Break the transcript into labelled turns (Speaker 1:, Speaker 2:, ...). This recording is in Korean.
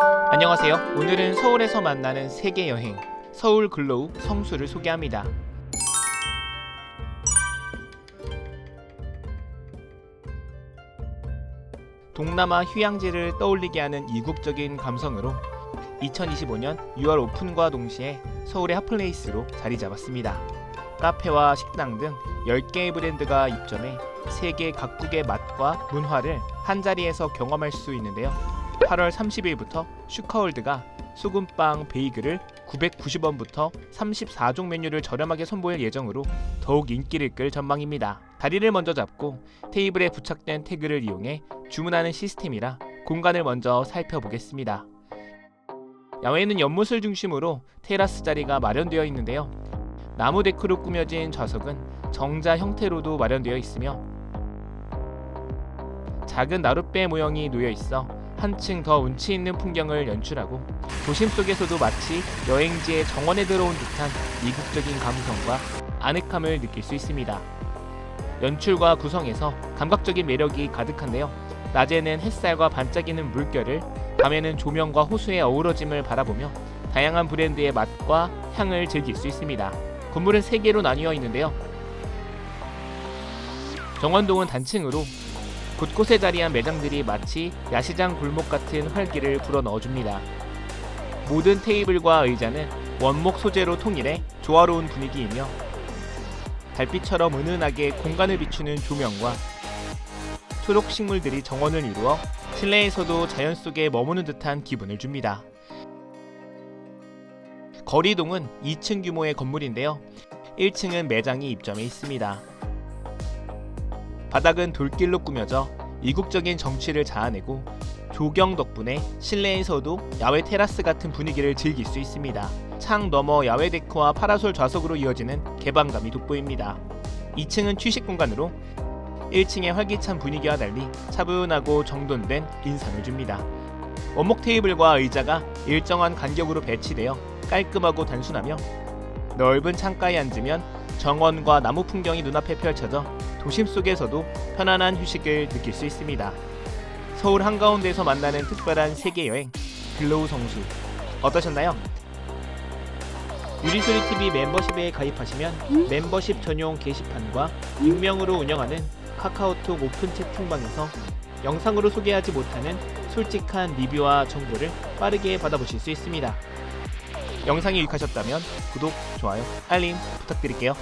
Speaker 1: 안녕하세요. 오늘은 서울에서 만나는 세계 여행 서울 글로우 성수를 소개합니다. 동남아 휴양지를 떠올리게 하는 이국적인 감성으로 2025년 6월 오픈과 동시에 서울의 핫플레이스로 자리 잡았습니다. 카페와 식당 등 10개의 브랜드가 입점해 세계 각국의 맛과 문화를 한자리에서 경험할 수 있는데요. 8월 30일부터 슈커월드가 소금빵 베이글을 990원부터 34종 메뉴를 저렴하게 선보일 예정으로 더욱 인기를 끌 전망입니다. 다리를 먼저 잡고 테이블에 부착된 태그를 이용해 주문하는 시스템이라 공간을 먼저 살펴보겠습니다. 야외는 연못을 중심으로 테라스 자리가 마련되어 있는데요. 나무 데크로 꾸며진 좌석은 정자 형태로도 마련되어 있으며 작은 나룻배 모형이 놓여 있어 한층 더 운치 있는 풍경을 연출하고 도심 속에서도 마치 여행지의 정원에 들어온 듯한 이국적인 감성과 아늑함을 느낄 수 있습니다. 연출과 구성에서 감각적인 매력이 가득한데요. 낮에는 햇살과 반짝이는 물결을, 밤에는 조명과 호수의 어우러짐을 바라보며 다양한 브랜드의 맛과 향을 즐길 수 있습니다. 건물은 3개로 나뉘어 있는데요. 정원동은 단층으로 곳곳에 자리한 매장들이 마치 야시장 골목 같은 활기를 불어넣어줍니다. 모든 테이블과 의자는 원목 소재로 통일해 조화로운 분위기이며 달빛처럼 은은하게 공간을 비추는 조명과 초록 식물들이 정원을 이루어 실내에서도 자연 속에 머무는 듯한 기분을 줍니다. 거리동은 2층 규모의 건물인데요. 1층은 매장이 입점해 있습니다. 바닥은 돌길로 꾸며져 이국적인 정취를 자아내고 조경 덕분에 실내에서도 야외 테라스 같은 분위기를 즐길 수 있습니다. 창 너머 야외 데크와 파라솔 좌석으로 이어지는 개방감이 돋보입니다. 2층은 취식 공간으로 1층의 활기찬 분위기와 달리 차분하고 정돈된 인상을 줍니다. 원목 테이블과 의자가 일정한 간격으로 배치되어 깔끔하고 단순하며 넓은 창가에 앉으면 정원과 나무 풍경이 눈앞에 펼쳐져 도심 속에서도 편안한 휴식을 느낄 수 있습니다. 서울 한가운데에서 만나는 특별한 세계 여행 글로우 성수 어떠셨나요? 유리소리 TV 멤버십에 가입하시면 멤버십 전용 게시판과 익명으로 운영하는 카카오톡 오픈 채팅방에서 영상으로 소개하지 못하는 솔직한 리뷰와 정보를 빠르게 받아보실 수 있습니다. 영상이 유익하셨다면 구독, 좋아요, 알림 부탁드릴게요.